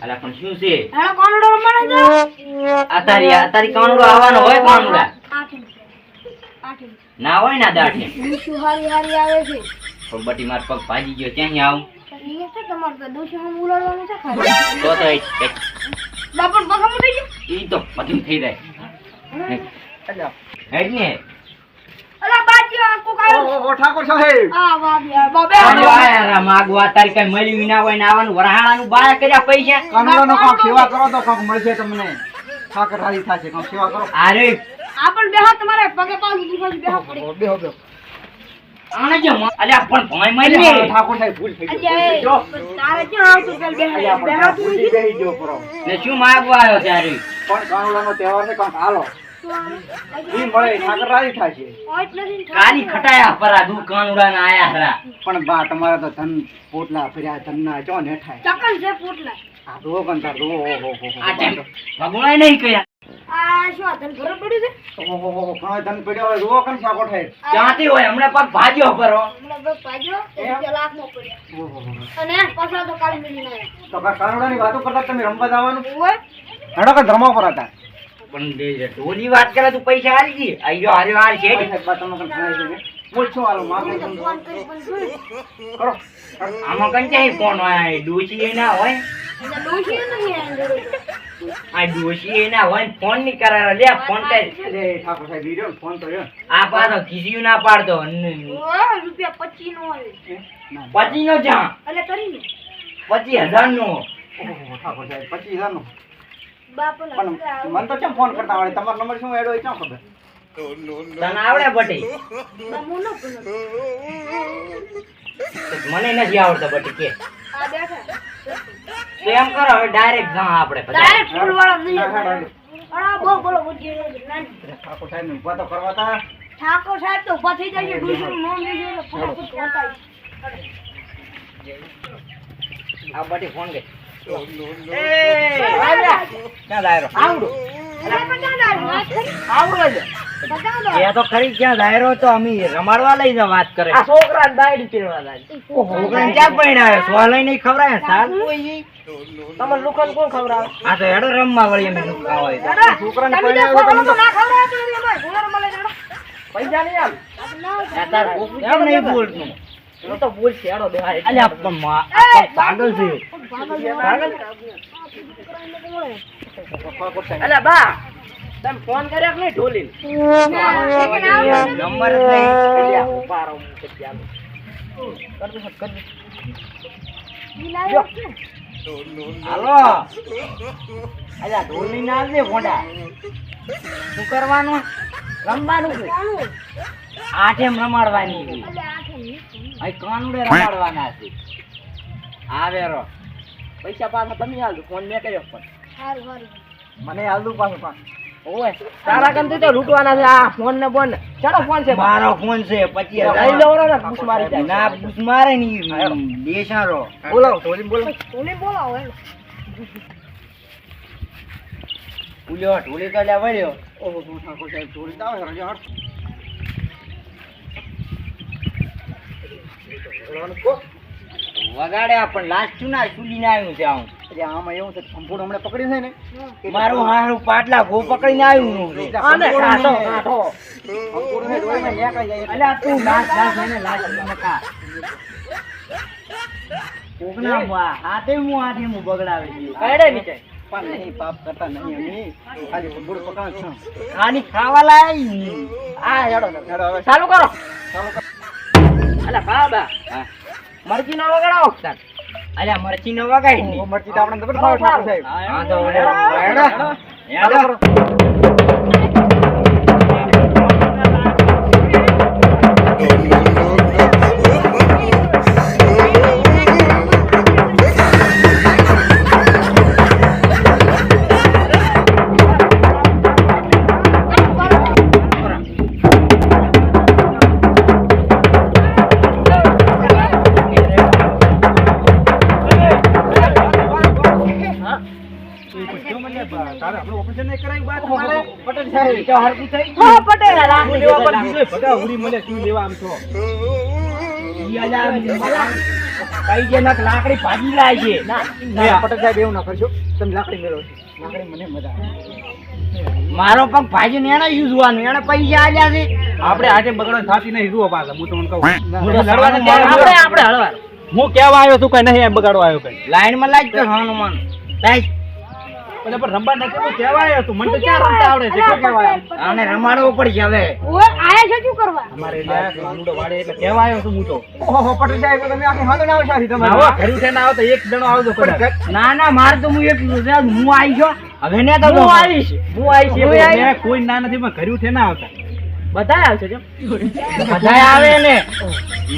અલા પણ શું છે? અલા કોનડો રમવાનો છે? આ તારી આ તારી કાનુડો આવવાનો હોય કાનુડા? ના હોય ના દાઠે શું હારી હારી આવે છે. પણ બટી માર પગ ભાજી ગયો ત્યાં આવું? એ તમારે તો દુશુ હમ ઉલાડવાનું છે તો તો એક- એક બાપણ પગમ થઈ ગયો? ઈ તો બધું થઈ જાય. હેડ ને અલા બાજી આ કોક આવ્યો ઓહો ઠાકોર સાહેબ. આ વાહ યાર બાબે. આજો આયા રા માગવા તારી કઈ મળ્યું ના હોય ને આવવાનું વરહાણાનું બાયા કર્યા પૈસા. કાનુડાનો કાંક સેવા કરો તો કાંક મળશે તમને. ઠાકર હારી થશે કાંક સેવા કરો. અરે આપણ બેહા તમારે પગે પાછું દુખાજી બેહા પડી બેહો બેહો. આને જો અલ્યા પણ ભોંય મરી ઠાકોર સાહેબ ભૂલ થઈ ગઈ. જો. તારે ક્યાં આવતું પેલ અલ્યા, બેહા પણ બેહા ત્યાં ભૂલથી બેહી ગયો પરો. ને શું માગવા આવ્યો ત્યારે? પણ કાનુડાનો તહેવાર ને કાંક હાલો. ઈ મળે ઠાકર થશે કાલી ખટાયા પરા દુકાન ના આયા હરા પણ બા તમારા તો ધન પોટલા ફર્યા ધનના ચો ને ઠાય ચકલ છે પોટલા. આ રો કંતા રો ઓ હો હો આ ભગવાય નહીં કયા આ શું પડ્યું છે? હો હો ઘણો ધન પડ્યો હોય હોય હમણાં પગ ભાજ્યો પરો હમણાં પડ્યા. હો. અને તો ના તો વાતો કરતા તમે રમવા જવાનું? હોય? હેડો કે ધર્મા પર હતા. પણ જે ઢોલી વાત કરે તું પૈસા હારી ગઈ. આયો હારે હાર છે. સાહેબ, બા તમે કન ભણાય છે ને? બોલ શું હાલો તમને. ફોન કરી આમાં કંચાઈ ફોન હોય. ડોશી ના હોય. આ ડોશી ના હોય ફોનની કરાર લે ફોન કર. ઠાકોર સાહેબ ઈ ફોન તો આ પાછો ખીસ્યું ના પાડતો. રૂપિયા પચીસ નો આવે હે? ના, ના. પચી નો જા. એટલે કરીને પચી હજાર નો. ઠાકોર સાહેબ પચીસ હજારનો. બાપલા પણ મને તો કેમ ફોન કરતા આવડે? તમારો નંબર શું એડો એ ક્યાં ખબર? તને આવડે બટી? મને નથી આવડતો બટી કે. તો એમ કરો હવે ડાયરેક્ટ જા આપણે ડાયરેક્ટ ફૂલ વાળો નહીં. અરે આ બહુ બોલો બુજી નાની. ઠાકોર સાહેબ ને ઊભા તો કરવા તા. ઠાકોર સાહેબ તો ઊભા થઈ જાય ડોશીનું નામ લેજો ફટાફટ આ બટી ફોન કે તો ખરી ક્યાં દાયરો તો અમે રમાડવા લઈ વાત કરે. છોકરા દાયડી પીરવા છોકરાને ક્યાં પરણાવ્યો સો નહીં. ખવડાય સાલ તમારે લુકન કોણ ખવડાવે? આ તો હેડો રમવા વળી અમે છોકરાને તમે તો- ના ખવડાવો. પૈસા નહીં નહીં બોલતું હું તો બોલ છે હેડો દેવાય અલ્યા પણ પાગલ છે. પાગલ? બા તમે ફોન કર્યા નહીં ઢોલી. નંબર જ નહીં. ઊભા રહો હું પછી આલું. કર દે, કર દે. બિલ આવ્યો છે ને? હાલો અલ્યા ઢોલી ના આવજે ભોંડા શું કરવાનું? રમવાનું આઠ એમ રમાડવાની. અહીં કાનુડે રમાડવાના છે. આવે રો પૈસા પાછા તમે આલજો. ફોન મેં કર્યો પણ. સારું, સારું. મને હાલદું પાછું પાછું. ઓય તારા કંતી તો લૂંટવાના છે. આ ફોન ને બોન. ચાલો ફોન છે. મારો ફોન છે પછી લઈ લવરો ને બુસ મારી જાય. ના બુસ મારે ની દેશારો બોલાવો. ટોલી બોલાવો ટોલી બોલાવો. ઉલ્યો ઢોલી તો લે વળ્યો. ઓહો હો, ઠાકોર સાહેબ ઢોલી તો આવે કહો. વગાડ્યા પણ લાસ્ટ શું ના સુલીને આવ્યું છે આવું આમાં એવું છે સંપૂર્ણ હમણાં પકડી છે ને? મારું હારું પાટલા ગો પકડીને આવ્યું છે. કાઢો, કાઢો. સંપૂર્ણ જાય. એટલે. તું કોકના બા હાથે હું હાથે હું બગડાવે છે નીચે. પણ નહીં પાપ કરતા નહીં અમે. ખાલી સંપૂર્ણ પકડાણ છે. ખાલી ખાવા લાય આ હેડો હેડો હવે. ચાલુ કરો. ચાલુ કર. અલ્યા બાબા મરચી નો વગાડો તાર અલ્યા મરચી નો વગાડી મરચી તો આપણે ખાવ સાહેબ. હા તો તારે આપણું ઓપરેશન નહીં કરાયું બાદ તમારે? પટેલ સાહેબ. તો હરખું થઈ હો, પટેલ. હું લેવા પર બીજે ભગા હુડી મળે શું લેવા આમ છો. કઈ જે નક લાકડી ભાજી લાય છે. ના પટેલ સાહેબ એવું ના કરશો. તમે લાકડી મેળવો લાકડી મને મજા આવે. મારો પણ ભાજી ને એને યુઝવાનું એને પૈસા આલ્યા છે. આપણે આજે બગડો થાતી નહીં જુઓ પાછા. હું તમને કહું. તો આપણે આપણે હળવા. હું કેવા આવ્યો છું કઈ નહીં એમ બગાડવા આવ્યો કઈ. લાઈનમાં લાગ હનુમાન. લાગ પણ પણ રમવા નથી હું કેવા આવ્યો મને તો ક્યાં રમતા આવડે છે? અલા, કહેવાય? આને રમાડવો પડશે હવે. ઓય, આયા છે શું કરવા? અમારે એટલે ગુંડો વાળે એટલે કેવા આવ્યો હું તો. ઓહો પટેલ સાહેબ તમે આખી હાલો ના આવશા આવો તો એક જણો આવજો કદાચ. ના ના માર તો હું એકલું હું આવી ગયો હવે ને તો હું આવીશ. હું આવીશ. કોઈ ના નથી પણ ઘરે ઉઠીને ના આવતા. બધા આવશે કેમ બધા આવે ને.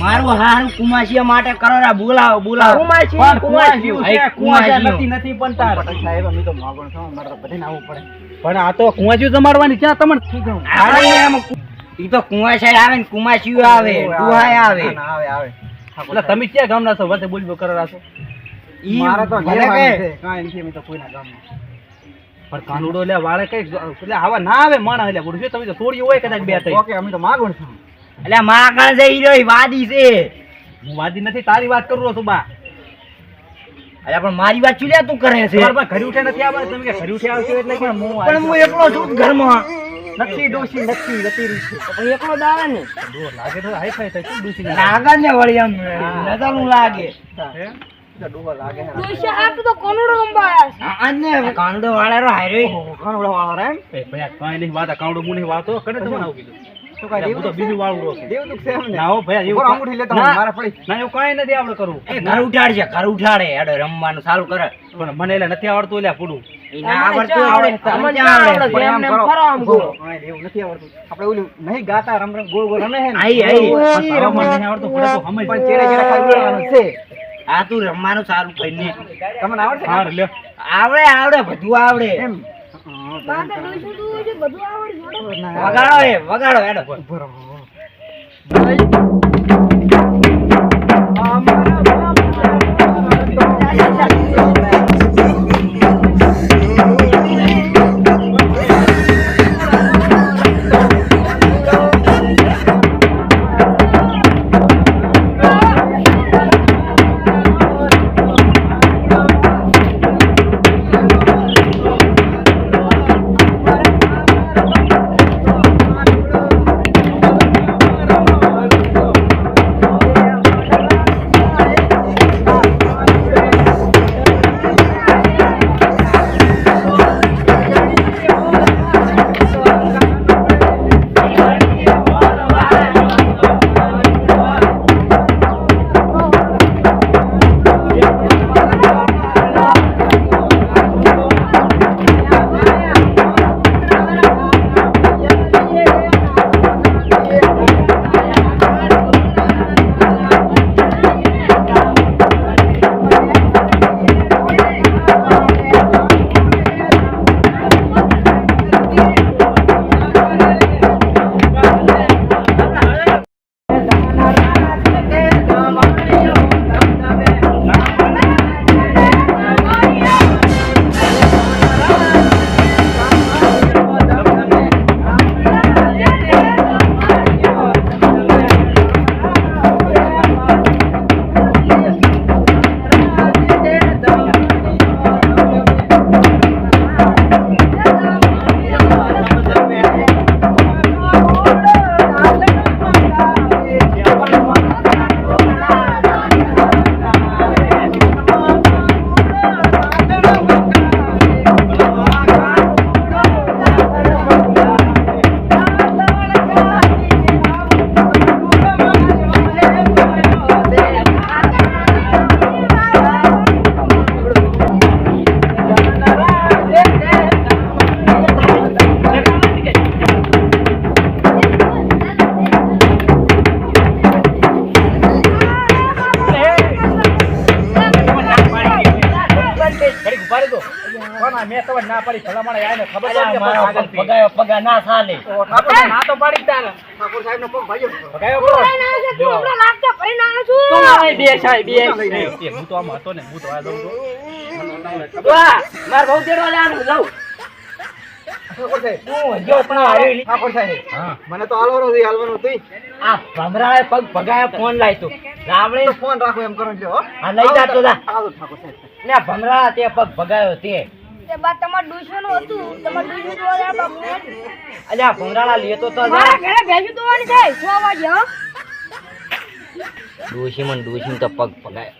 મારું હારું કુમાશીયા માટે કરોડા બોલાવો બોલાવો. પણ કુંવાશીયું છે, આઈ કુંવાશા કુંવાશીયું. નથી નથી પણ તાર સાહેબ અમે તો માગણ છો અમારે તો આવવું પડે. પણ આ તો કુંવાજીયું જમાડવાની ક્યાં તમને એમ ઈ તો કુંવાશા આવે ને કુમાશીયું આવે કુહાય આવે આવે આવે. એટલે તમે ક્યાં ગામના છો? વચ્ચે બોલ બોલ કરવા છો. ઈ મારા તો ઘરે કે નથી અમે તો કોઈના ગામમાં પણ કાનુડો એટલે વાળે કઈ એટલે આવા ના આવે માણા એટલે બોલું તમે તો થોડી હોય કદાચ બે ઓકે અમે તો માગણ છો. એટલે માગણ છે ઈ રહી વાદી છે. હું વાદી નથી તારી વાત કરું છું બા. અરે પણ મારી વાત શું તું કરે છે? પણ ઘરે ઉઠે નથી આવે તમે કે ઘરે ઉઠે આવશે એટલે પણ હું પણ હું એકલો છું ઘરમાં. નથી ડોસી નથી જતી રહી પણ એકલો જ ને. લાગે તો હાઈ ફાઈ થાય શું ડોસી લાગે ને વળી આમ નજારું લાગે. રમવાનું ચાલુ કરે. પણ મને એટલે નથી આવડતું એટલે પૂરું આપડે ઓલું નહીં ગાતા રમ રમ ગોળ ગોળ રમે છે. આ તું રમવાનું સારું કરીને તમને આવડે સારું લ્યો. આવડે આવડે બધું આવડે. એમ. વગાડો એ વગાડો એડો ઊભો આ? મેં તો ના પાડી ભલામણ આવીને ખબર તો છે પગાયો પગા ના ચાલે ઠાકોર ના તો પાડી તાને. ઠાકોર સાહેબનો પગ ભાગ્યો. ભગાયો તું બોલો. લઈને આવે છે. તું હમણાં લાગતા ભરીને બે છું. એ, હું તો આમ હતો ને હું તો આ દઉં તો વાહ માર બહુ દેડવા જાનું લઉં. સાહેબ સાહેબ મને તો હાલવાનું હતું હાલવાનું હતું આ ભમરાએ પગ ભગાયા ફોન લાવ્યો રાવણે તો ફોન રાખો એમ કરો ને. લઈ જા જા. ઠાકોર સાહેબ. ને ભમરા તે પગ ભગાયો તે. તે બાદ તમાર દુશ્મન હતું. તમાર દુશ્મન આ બાપુ. અલ્યા ભંગરાળા લેતો તો મારા ઘરે ભેંસું દોવાની થાય. શું વાગે હો. દુશ્મન દુશ્મન તો પગ ભગાય.